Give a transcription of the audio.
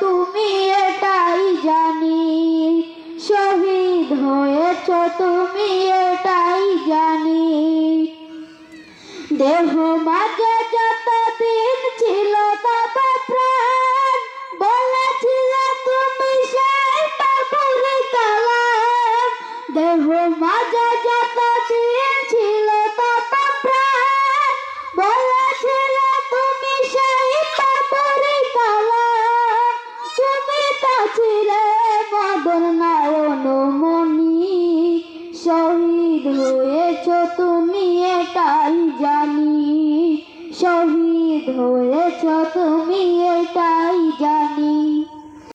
তুমি এটাই জানি, শহীদ হয়েছ তুমি এটাই জানি। দেহ মাঝে যতদিন ছিল তত প্রাণ, বলেছিল তুমি দেহ মাঝে তুমি তা ছিলে মদন নায়ন মনি শহীদ হয়েছ তুমি এটাই জানি। শহীদ হয়েছ তুমি